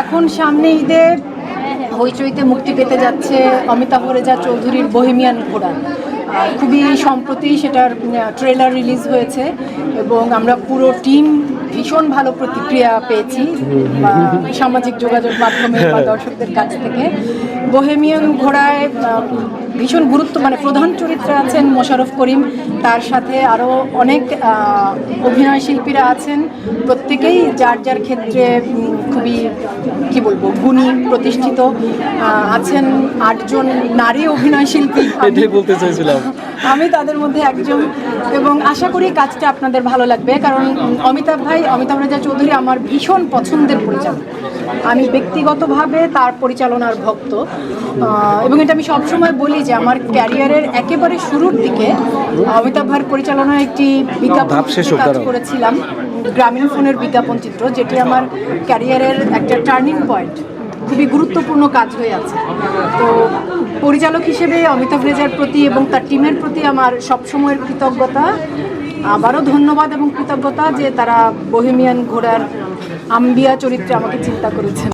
এখন সামনে ঈদে হইচইতে মুক্তি পেতে যাচ্ছে অমিতাভ রেজা চৌধুরীর বহিমিয়ান ঘোড়া খুবই সম্প্রতি সেটার ট্রেলার রিলিজ হয়েছে এবং আমরা পুরো টিম ভীষণ ভালো প্রতিক্রিয়া পেয়েছি সামাজিক যোগাযোগ মাধ্যমে বা দর্শকদের কাছ থেকে। বহেমিয়ান ঘোড়ায় ভীষণ গুরুত্ব মানে প্রধান চরিত্রে আছেন মোশারফ করিম। তার সাথে আরও অনেক অভিনয় শিল্পীরা আছেন। প্রত্যেকেই যার যার ক্ষেত্রে খুবই কি বলব গুণী প্রতিষ্ঠিত আছেন। আটজন নারী অভিনয় শিল্পী। এটাই বলতে চাইছিলাম। আমি তাদের মধ্যে একজন এবং আশা করি কাজটা আপনাদের ভালো লাগবে কারণ অমিতাভ ভাই অমিতাভ রাজা চৌধুরী আমার ভীষণ পছন্দের পরিচালক। আমি ব্যক্তিগতভাবে তার পরিচালনার ভক্ত এবং এটা আমি সবসময় বলি যে আমার ক্যারিয়ারের একেবারে শুরুর দিকে অমিতাভ ভাইয়ের পরিচালনায় একটি বিজ্ঞাপন কাজ করেছিলাম গ্রামীণ ফোনের বিজ্ঞাপন চিত্র যেটি আমার ক্যারিয়ারের একটা টার্নিং পয়েন্ট খুবই গুরুত্বপূর্ণ কাজ হয়ে আছে। তো পরিচালক হিসেবে অমিতাভ রেজার প্রতি এবং তার টিমের প্রতি আমার সবসময়ের কৃতজ্ঞতা। আবারও ধন্যবাদ এবং কৃতজ্ঞতা যে তারা বহিমিয়ান ঘোড়ার আম্বিয়া চরিত্রে আমাকে চিন্তা করেছেন।